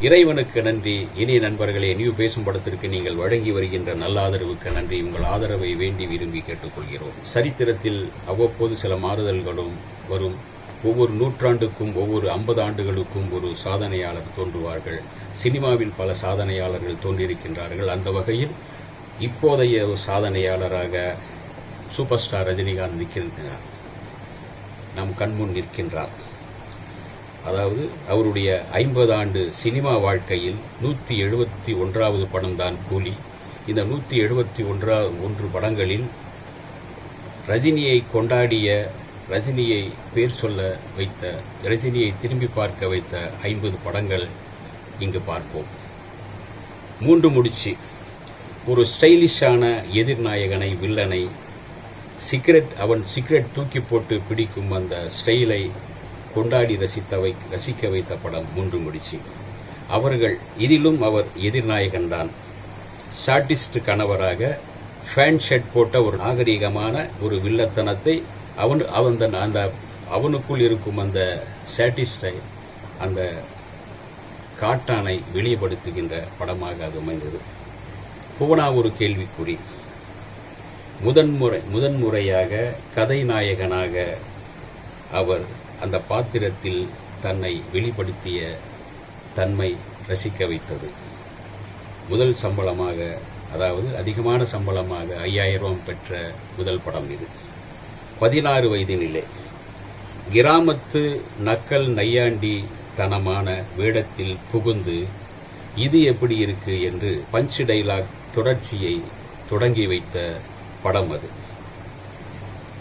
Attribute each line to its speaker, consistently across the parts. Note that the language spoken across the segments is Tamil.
Speaker 1: இறைவனுக்கு நன்றி. இனிய நண்பர்களே நியூ பேசும் படத்திற்கு நீங்கள் வழங்கி வருகின்ற நல்ல ஆதரவுக்கு நன்றி. உங்கள் ஆதரவை வேண்டி விரும்பி கேட்டுக்கொள்கிறோம். சரித்திரத்தில் அவ்வப்போது சில மாறுதல்களும் வரும். ஒவ்வொரு நூற்றாண்டுக்கும் ஒவ்வொரு ஐம்பது ஆண்டுகளுக்கும் ஒரு சாதனையாளர் தோன்றுவார்கள். சினிமாவில் பல சாதனையாளர்கள் தோன்றியிருக்கின்றார்கள். அந்த வகையில் இப்போதைய ஒரு சாதனையாளராக சூப்பர் ஸ்டார் ரஜினிகாந்த் நிற்கின்றார். நம் கண்முன் நிற்கின்றார். அதாவது அவருடைய ஐம்பது ஆண்டு சினிமா வாழ்க்கையில் நூற்றி எழுபத்தி ஒன்றாவது படம் தான் கூலி. இந்த நூற்றி எழுபத்தி ஒன்றா ஒன்று படங்களில் ரஜினியை கொண்டாடிய ரஜினியை பேர் சொல்ல வைத்த ரஜினியை திரும்பி பார்க்க வைத்த ஐம்பது படங்கள் இங்கு பார்ப்போம். மூன்று முடிச்சு. ஒரு ஸ்டைலிஷான எதிர்நாயகனை வில்லனை சிகரெட் அவன் சிகரெட் தூக்கி போட்டு பிடிக்கும் அந்த ஸ்டைலை கொண்டாடி ரசித்தவை ரசிக்க வைத்த படம் மூன்று முடிச்சு. அவர்கள் இதிலும் அவர் எதிர்நாயகன்தான் சாட்டிஸ்ட் கணவராக ஃபேன் ஷர்ட் போட்ட ஒரு நாகரிகமான ஒரு வில்லத்தனத்தை அவன் அவன் அந்த அவனுக்குள் இருக்கும் அந்த சாட்டிஸ்டை அந்த காட்டானை வெளிப்படுத்துகின்ற படமாக அது அமைந்தது. புவனா ஒரு கேள்விக்குறி. முதன்முறை முதன்முறையாக கதை நாயகனாக அவர் அந்த பாத்திரத்தில் தன்னை வெளிப்படுத்திய தன்மை ரசிக்க வைத்தது. முதல் சம்பளமாக அதாவது அதிகமான சம்பளமாக ஐயாயிரம் ரூபாய் பெற்ற முதல் படம் இது. பதினாறு வயதினிலே. கிராமத்து நக்கல் நையாண்டி தனமான வேடத்தில் புகுந்து இது எப்படி இருக்கு? என்று பஞ்ச் டைலாக் தொடர்ச்சியை தொடங்கி வைத்த படம் அது.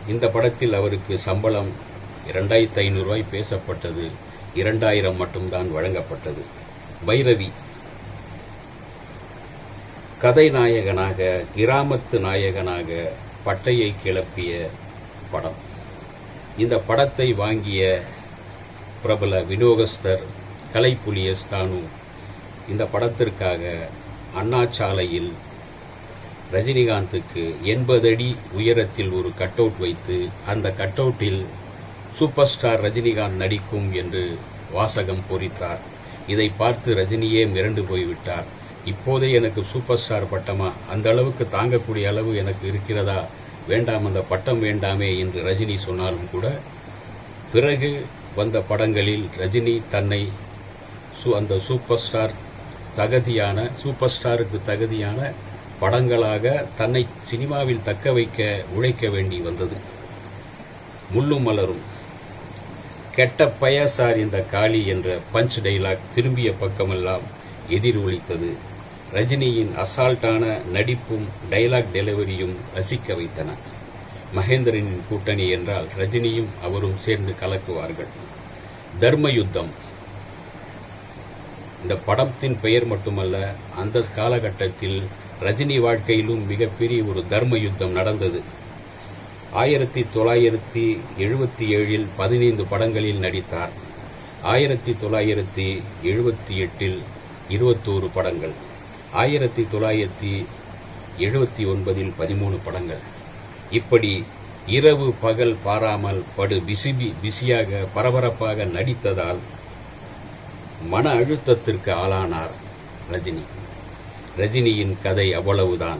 Speaker 1: இந்த படத்தில் அவருக்கு சம்பளம் இரண்டாயிரத்தி ஐநூறு ரூபாய் பேசப்பட்டது. இரண்டாயிரம் மட்டும்தான் வழங்கப்பட்டது. பைரவி. கதை நாயகனாக கிராமத்து நாயகனாக பட்டையை கிளப்பிய படம். இந்த படத்தை வாங்கிய பிரபல வினோகஸ்தர் கலைப்புலிய தானு. இந்த படத்திற்காக அண்ணாச்சாலையில் ரஜினிகாந்துக்கு எண்பது அடி உயரத்தில் ஒரு கட் அவுட் வைத்து அந்த கட் அவுட்டில் சூப்பர் ஸ்டார் ரஜினிகாந்த் நடிக்கும் என்று வாசகம் பொறித்தார். இதை பார்த்து ரஜினியே மிரண்டு போய்விட்டார். இப்போதே எனக்கு சூப்பர் ஸ்டார் பட்டமா? அந்த அளவுக்கு தாங்கக்கூடிய அளவு எனக்கு இருக்கிறதா? வேண்டாம் அந்த பட்டம் வேண்டாமே என்று ரஜினி சொன்னாலும் கூட பிறகு வந்த படங்களில் ரஜினி தன்னை சு- அந்த சூப்பர் ஸ்டார் தகுதியான சூப்பர் ஸ்டாருக்கு தகுதியான படங்களாக தன்னை சினிமாவில் தக்க வைக்க உழைக்க வேண்டி வந்தது. முள்ளும் மலரும். கெட்ட பயசார் இந்த காளி என்ற பஞ்ச் டைலாக் திரும்பிய பக்கமெல்லாம் எதிர் ஒலித்தது ரஜினியின் அசால்ட்டான நடிப்பும் டைலாக் டெலிவரியும் ரசிக்க வைத்தன. மகேந்திரனின் கூட்டணி என்றால் ரஜினியும் அவரும் சேர்ந்து கலக்குவார்கள். தர்ம யுத்தம் இந்த படத்தின் பெயர் மட்டுமல்ல அந்த காலகட்டத்தில் ரஜினி வாழ்க்கையிலும் மிகப்பெரிய ஒரு தர்ம யுத்தம் நடந்தது. ஆயிரத்தி தொள்ளாயிரத்தி எழுபத்தி ஏழில் பதினைந்து படங்களில் நடித்தார். ஆயிரத்தி தொள்ளாயிரத்தி எழுபத்தி எட்டில் இருபத்தோரு படங்கள். ஆயிரத்தி தொள்ளாயிரத்தி எழுபத்தி ஒன்பதில் பதிமூணு படங்கள். இப்படி இரவு பகல் பாராமல் படு பிசி பிஸியாக பரபரப்பாக நடித்ததால் மன அழுத்தத்திற்கு ஆளானார் ரஜினி. ரஜினியின் கதை அவ்வளவுதான்.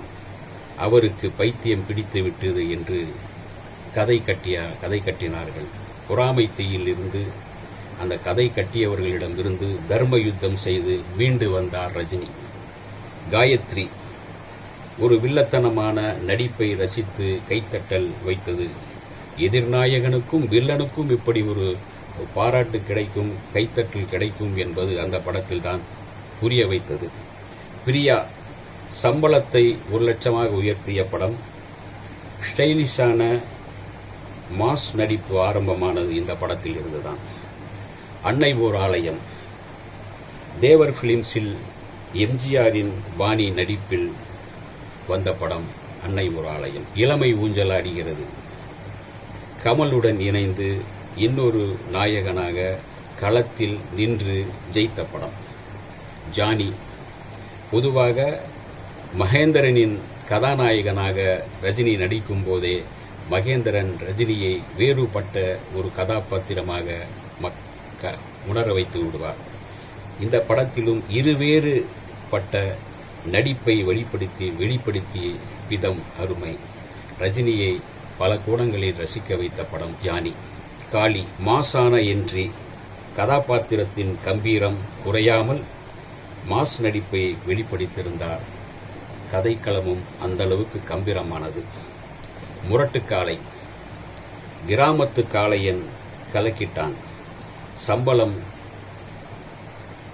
Speaker 1: அவருக்கு பைத்தியம் பிடித்து விட்டது என்று கதை கட்டிய கதை கட்டினார்கள். பொறாமை தீயில் இருந்து அந்த கதை கட்டியவர்களிடமிருந்து தர்ம யுத்தம் செய்து மீண்டு வந்தார் ரஜினி. காயத்ரி ஒரு வில்லத்தனமான நடிப்பை ரசித்து கைத்தட்டல் வைத்தது. எதிர்நாயகனுக்கும் வில்லனுக்கும் இப்படி ஒரு பாராட்டு கிடைக்கும் கைத்தட்டல் கிடைக்கும் என்பது அந்த படத்தில்தான் புரிய வைத்தது. பிரியா சம்பளத்தை ஒரு லட்சமாக உயர்த்திய படம். ஸ்டைலிஷான மாஸ் நடிப்பு ஆரம்பமானது இந்த படத்தில் இருந்துதான். அன்னை ஓர் ஆலயம். தேவர் பிலிம்ஸில் எம்ஜிஆரின் பாணி நடிப்பில் வந்த படம் அன்னை ஒரு ஆலயம். இளமை ஊஞ்சலாடுகிறது கமலுடன் இணைந்து இன்னொரு நாயகனாக களத்தில் நின்று ஜெயித்த படம். ஜானி. பொதுவாக மகேந்திரனின் கதாநாயகனாக ரஜினி நடிக்கும் போதே மகேந்திரன் ரஜினியை வேறுபட்ட ஒரு கதாபாத்திரமாக மக்க உணர வைத்து விடுவார். இந்த படத்திலும் இருவேறு பட்ட நடிப்பை வெளிப்படுத்தி வெளிப்படுத்திய விதம் அருமை. ரஜினியை பல கோணங்களில் ரசிக்க வைத்த படம் யானி. காளி மாசான என்றி கதாபாத்திரத்தின் கம்பீரம் குறையாமல் மாஸ் நடிப்பை வெளிப்படுத்தியிருந்தார். கதைக்களமும் அந்த அளவுக்கு கம்பீரமானது. முரட்டு காளை கிராமத்து காளையன் கலக்கிட்டான். சம்பளம்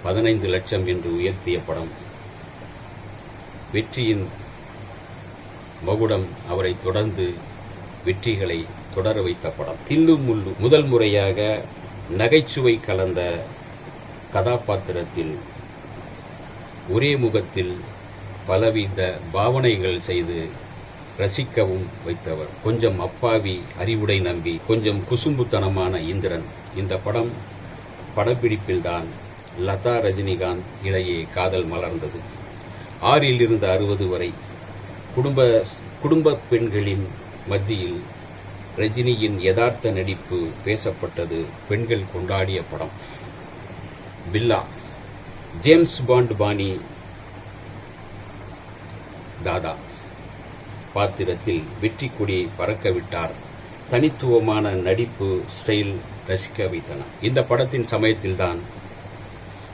Speaker 1: பதினைந்து லட்சம் என்று உயர்த்திய படம். வெற்றியின் மகுடம் அவரை தொடர்ந்து வெற்றிகளை தொடர வைத்த படம். தில்லு முள்ளு முதல் முறையாக நகைச்சுவை கலந்த கதாபாத்திரத்தில் ஒரே முகத்தில் பலவித பாவனைகள் செய்து ரசிக்கவும் வைத்தவர். கொஞ்சம் அப்பாவி அறிவுடை நம்பி கொஞ்சம் குசும்புத்தனமான இந்திரன். இந்த படம் படப்பிடிப்பில்தான் லதா ரஜினிகாந்த் இடையே காதல் மலர்ந்தது. ஆறில் இருந்து அறுபது வரை குடும்ப குடும்ப பெண்களின் மத்தியில் ரஜினியின் யதார்த்த நடிப்பு பேசப்பட்டது. பெண்கள் கொண்டாடிய படம். பில்லா. ஜேம்ஸ் பாண்ட் பாணி தாதா. பாத்திரத்தில் வெற்றி கொடியை பறக்க விட்டார் தனித்துவமான நடிப்பு ஸ்டைல் ரசிக்க வைத்தன. இந்த படத்தின் சமயத்தில்தான்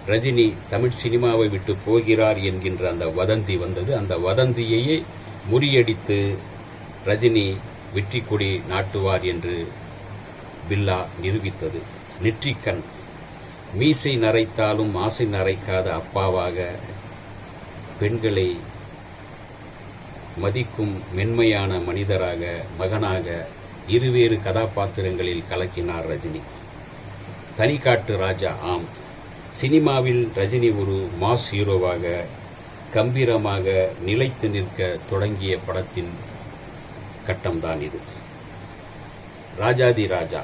Speaker 1: ரஜினி தமிழ் சினிமாவை விட்டு போகிறார் என்கின்ற அந்த வதந்தி வந்தது. அந்த வதந்தியையே முறியடித்து ரஜினி வெற்றி கொடி நாட்டுவார் என்று பில்லா நிரூபித்தது. நெற்றிக்கண். மீசை நரைத்தாலும் ஆசை நரைக்காத அப்பாவாக பெண்களை மதிக்கும் மென்மையான மனிதராக மகனாக இருவேறு கதாபாத்திரங்களில் கலக்கினார் ரஜினி. தனிக்காட்டு ராஜா ஆம். சினிமாவில் ரஜினி ஒரு மாஸ் ஹீரோவாக கம்பீரமாக நிலைத்து நிற்க தொடங்கிய படத்தின் கட்டம்தான் இது. ராஜாதி ராஜா.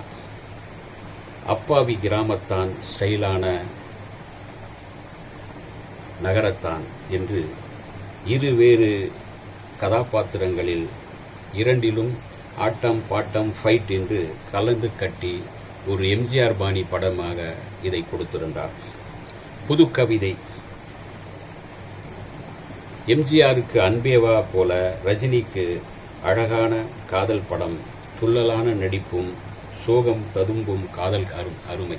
Speaker 1: அப்பாவி கிராமத்தான் ஸ்டைலான நகரத்தான் என்று இருவேறு கதாபாத்திரங்களில் இரண்டிலும் ஆட்டம் பாட்டம் ஃபைட் என்று கலந்து கட்டி ஒரு எம்ஜிஆர் பாணி படமாக இதை கொடுத்திருந்தார். புது கவிதை. எம்ஜிஆருக்கு அன்பேவா போல ரஜினிக்கு அழகான காதல் படம் துள்ளலான நடிப்பும் சோகம் ததும்பும் காதல் அரு- அருமை.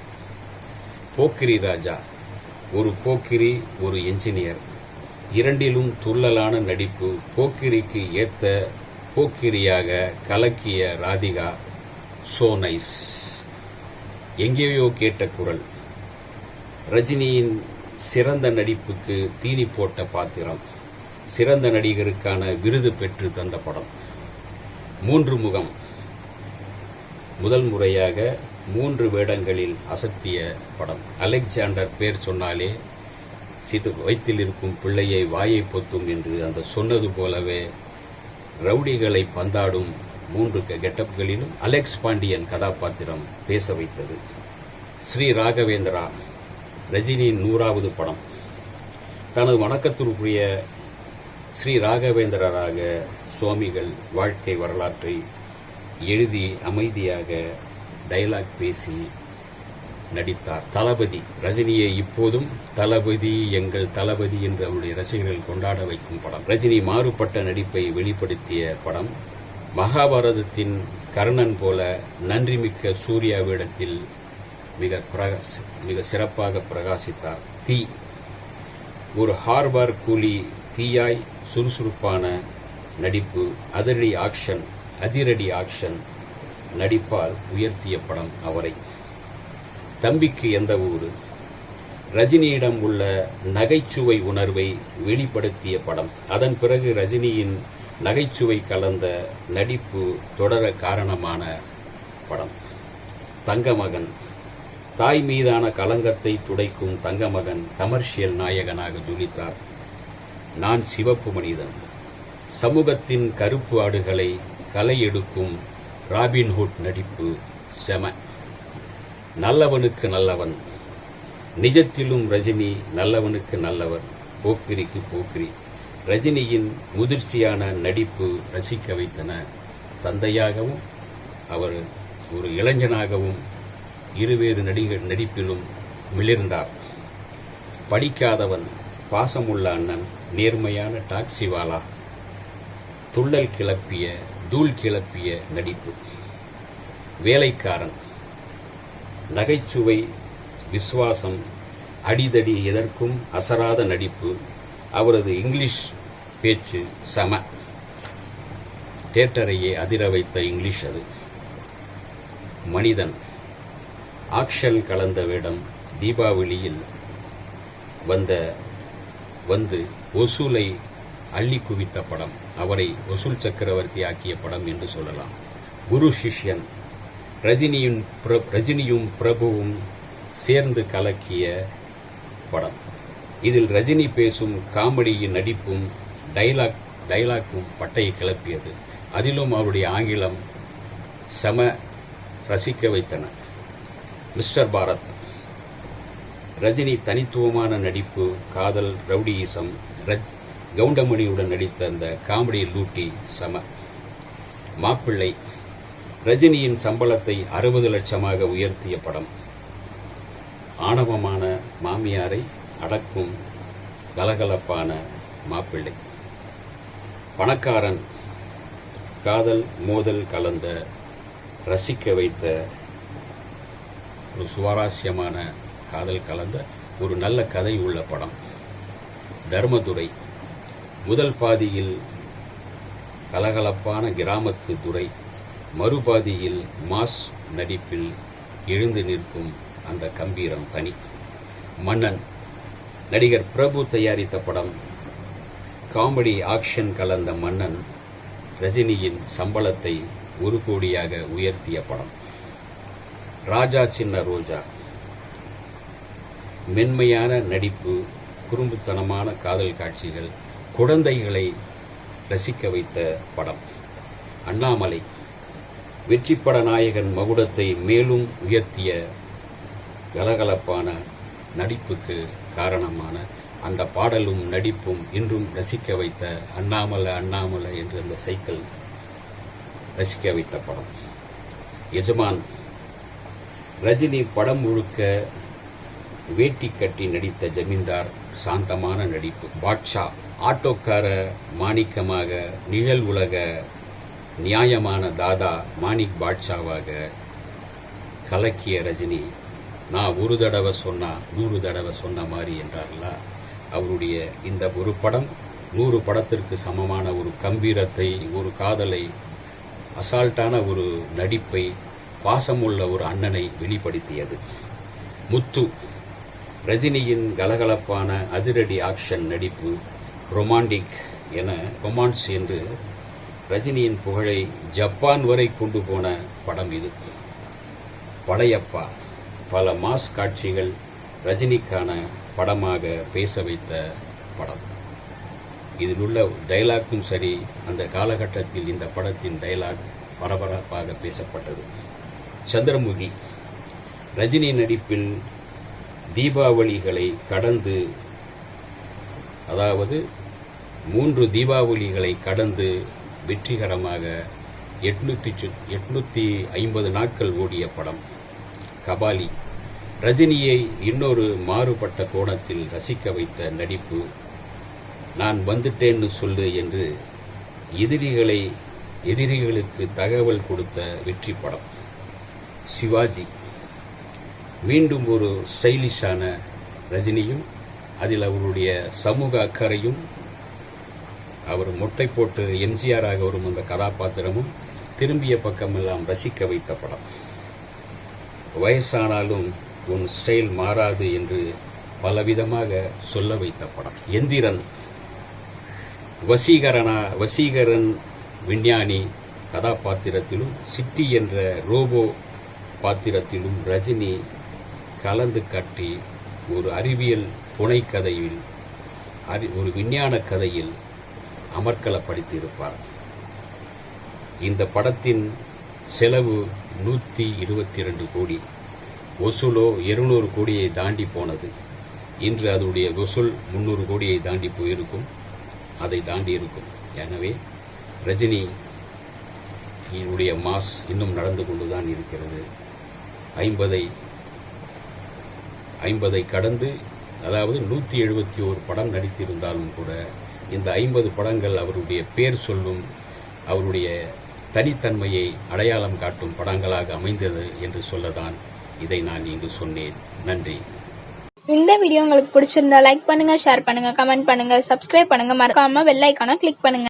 Speaker 1: போக்கிரி ராஜா. ஒரு போக்கிரி ஒரு என்ஜினியர் இரண்டிலும் துள்ளலான நடிப்பு போக்கிரிக்கு ஏத்த போக்கிரியாக கலக்கிய ராதிகா சோ நைஸ் எங்கேயோ கேட்ட குரல். ரஜினியின் சிறந்த நடிப்புக்கு தீனி போட்ட பாத்திரம். சிறந்த நடிகருக்கான விருது பெற்று தந்த படம். மூன்று முகம். முதல் முறையாக மூன்று வேடங்களில் அசத்திய படம். அலெக்சாண்டர் பேர் சொன்னாலே சிறு வயிற்றில் இருக்கும் பிள்ளையை வாயை பொத்தும் என்று அந்த சொன்னது போலவே ரவுடிகளை பந்தாடும் மூன்று கெட்டப்களிலும் அலெக்ஸ் பாண்டியன் கதாபாத்திரம் பேச வைத்தது. ஸ்ரீ ராகவேந்திரா ரஜினியின் நூறாவது படம். தனது வணக்கத்திற்குரிய ஸ்ரீ ராகவேந்திரராக சுவாமிகள் வாழ்க்கை வரலாற்றை எழுதி அமைதியாக டயலாக் பேசி நடித்தார். தளபதி. ரஜினியை இப்போதும் தளபதி எங்கள் தளபதி என்று அவருடைய ரசிகர்கள் கொண்டாட வைக்கும் படம். ரஜினி மாறுபட்ட நடிப்பை வெளிப்படுத்திய படம். மகாபாரதத்தின் கர்ணன் போல நன்றிமிக்க சூர்யாவிடத்தில் மிக பிரகாஷ் மிக சிறப்பாக பிரகாசித்தார். தீ. ஒரு ஹார்பார் கூலி தீயாய் சுறுசுறுப்பான நடிப்பு அதிரடி ஆக்ஷன் அதிரடி ஆக்ஷன் நடிப்பால் உயர்த்திய படம் அவரை. தம்பிக்கு எந்த ஊரு? ரஜினியிடம் உள்ள நகைச்சுவை உணர்வை வெளிப்படுத்திய படம். அதன் பிறகு ரஜினியின் நகைச்சுவை கலந்த நடிப்பு தொடர காரணமான படம். தங்கமகன். தாய் மீதான கலங்கத்தை துடைக்கும் தங்கமகன் கமர்ஷியல் நாயகனாக ஜொலித்தார். நான் சிவப்பு மனிதன். சமூகத்தின் கருப்பு ஆடுகளை களை எடுக்கும் ராபின்ஹுட் நடிப்பு செம. நல்லவனுக்கு நல்லவன். நிஜத்திலும் ரஜினி நல்லவனுக்கு நல்லவர். போக்கிரிக்கு போக்கிரி. ரஜினியின் முதிர்ச்சியான நடிப்பு ரசிக்க வைத்தன தந்தையாகவும் அவர் ஒரு இளைஞனாகவும் இருவேறு நடிகர் நடிப்பிலும் மிளிர்ந்தார். படிக்காதவன் பாசமுள்ள அண்ணன் நேர்மையான டாக்ஸிவாலா துள்ளல் கிளப்பிய தூள் கிளப்பிய நடிப்பு. வேலைக்காரன் நகைச்சுவை விசுவாசம் அடிதடி எதற்கும் அசராத நடிப்பு அவரது இங்கிலீஷ் பேச்சு சம. தேட்டரையே அதிர வைத்த இங்கிலீஷ் அது. மனிதன். ஆக்ஷன் கலந்த வேடம் தீபாவளியில் வந்த வந்து ஒசூலை அள்ளி குவித்த படம் அவரை ஒசூல் சக்கரவர்த்தி ஆக்கிய படம் என்று சொல்லலாம். குரு சிஷ்யன். ரஜினியும் பிர- ரஜினியும் பிரபுவும் சேர்ந்து கலக்கிய படம். இதில் ரஜினி பேசும் காமெடியின் நடிப்பும் டைலாக் டைலாக்கும் பட்டையை கிளப்பியது. அதிலும் அவருடைய ஆங்கிலம் செம ரசிக்க வைத்தன. மிஸ்டர் பாரத் ரஜினி தனித்துவமான நடிப்பு காதல் ரவுடியிசம் ரஜ் கவுண்டமணியுடன் நடித்த அந்த காமெடி லூட்டி சம. மாப்பிள்ளை ரஜினியின் சம்பளத்தை அறுபது லட்சமாக உயர்த்திய படம். ஆணவமான மாமியாரை அடக்கும் கலகலப்பான மாப்பிள்ளை. பணக்காரன் காதல் மோதல் கலந்த ரசிக்க வைத்த ஒரு சுவாரஸ்யமான காதல் கலந்த ஒரு நல்ல கதை உள்ள படம். தர்மதுரை முதல் பாதியில் கலகலப்பான கிராமத்து துறை. மறுபாதியில் மாஸ் நடிப்பில் எழுந்து நிற்கும் அந்த கம்பீரம் தனி. மன்னன் நடிகர் பிரபு தயாரித்த படம். காமெடி ஆக்ஷன் கலந்த மன்னன் ரஜினியின் சம்பளத்தை ஒரு கோடியாக உயர்த்திய படம். ராஜா சின்ன ரோஜா. மென்மையான நடிப்பு குறும்புத்தனமான காதல் காட்சிகள் குழந்தைகளை ரசிக்க வைத்த படம். அண்ணாமலை வெற்றிப்பட நாயகன் மகுடத்தை மேலும் உயர்த்திய கலகலப்பான நடிப்புக்கு காரணமான அந்த பாடலும் நடிப்பும் இன்றும் ரசிக்க வைத்த அண்ணாமலை அண்ணாமலை என்ற அந்த சைக்கிள் ரசிக்க வைத்த படம். எஜமான் ரஜினி படம் முழுக்க வேட்டி கட்டி நடித்த ஜமீன்தார் சாந்தமான நடிப்பு. பாட்ஷா ஆட்டோக்கார மாணிக்கமாக நிழல் உலக நியாயமான தாதா மாணிக் பாட்ஷாவாக கலக்கிய ரஜினி நான் ஒரு தடவை சொன்னா நூறு தடவை சொன்ன மாதிரி என்றார்களா? அவருடைய இந்த ஒரு படம் நூறு படத்திற்கு சமமான ஒரு கம்பீரத்தை ஒரு காதலை அசால்ட்டான ஒரு நடிப்பை பாசமுள்ள ஒரு அண்ணனை வெளிப்படுத்தியது. முத்து ரஜினியின் கலகலப்பான அதிரடி ஆக்ஷன் நடிப்பு ரொமாண்டிக் என ரொமான்ஸ் என்று ரஜினியின் புகழை ஜப்பான் வரை கொண்டு போன படம் இது. படையப்பா பல மாஸ் காட்சிகள் ரஜினிக்கான படமாக பேச வைத்த படம். இதில் உள்ள டைலாக்கும் சரி அந்த காலகட்டத்தில் இந்த படத்தின் டைலாக் பரபரப்பாக பேசப்பட்டது. சந்திரமுகி ரஜினி நடிப்பில் தீபாவளிகளை கடந்து அதாவது மூன்று தீபாவளிகளை கடந்து வெற்றிகரமாக எட்நூத்தி சு- எட்நூத்தி ஐம்பது நாட்கள் ஓடிய படம் கபாலி. ரஜினியை இன்னொரு மாறுபட்ட கோணத்தில் ரசிக்க வைத்த நடிப்பு நான் வந்துட்டேன்னு சொல்லு என்று எதிரிகளை எதிரிகளுக்கு தகவல் கொடுத்த வெற்றி படம். சிவாஜி. மீண்டும் ஒரு ஸ்டைலிஷான ரஜினியும் அதில் அவருடைய சமூக அக்கறையும் அவர் மொட்டை போட்டு எம்ஜிஆராக வரும் அந்த கதாபாத்திரமும் திரும்பிய பக்கமெல்லாம் ரசிக்க வைத்த படம். வயசானாலும் உன் ஸ்டைல் மாறாது என்று பலவிதமாக சொல்ல வைத்த படம். எந்திரன் வசீகரனா வசீகரன் விஞ்ஞானி கதாபாத்திரத்திலும் சிட்டி என்ற ரோபோ பாத்திரத்திலும் ரஜினி கலந்து கட்டி ஒரு அறிவியல் புனைக்கதையில் அறி- ஒரு விஞ்ஞான கதையில் அமர்க்கலப்படுத்தியிருப்பார். இந்த படத்தின் செலவு நூற்றி இருபத்தி ரெண்டு கோடி. வசூலோ இருநூறு கோடியை தாண்டி போனது. இன்று அதனுடைய வசூல் முந்நூறு கோடியை தாண்டி போயிருக்கும். அதை தாண்டி இருக்கும். எனவே ரஜினி என்னுடைய மாஸ் இன்னும் நடந்து கொண்டுதான் இருக்கிறது. ஐம்பதை ஐம்பதை கடந்து அதாவது நூற்றி எழுபத்தி ஒரு படம் நடித்திருந்தாலும் கூட இந்த ஐம்பது படங்கள் அவருடைய பேர் சொல்லும் அவருடைய தனித்தன்மையை அடையாளம் காட்டும் படங்களாக அமைந்தது என்று சொல்லதான் இதை நான் இங்கு சொன்னேன். நன்றி.
Speaker 2: இந்த வீடியோ உங்களுக்கு பிடிச்சிருந்தா லைக் பண்ணுங்க ஷேர் பண்ணுங்க கமெண்ட் பண்ணுங்க சப்ஸ்கிரைப் பண்ணுங்க. மறக்காம வெள்ளைக்கான கிளிக் பண்ணுங்க.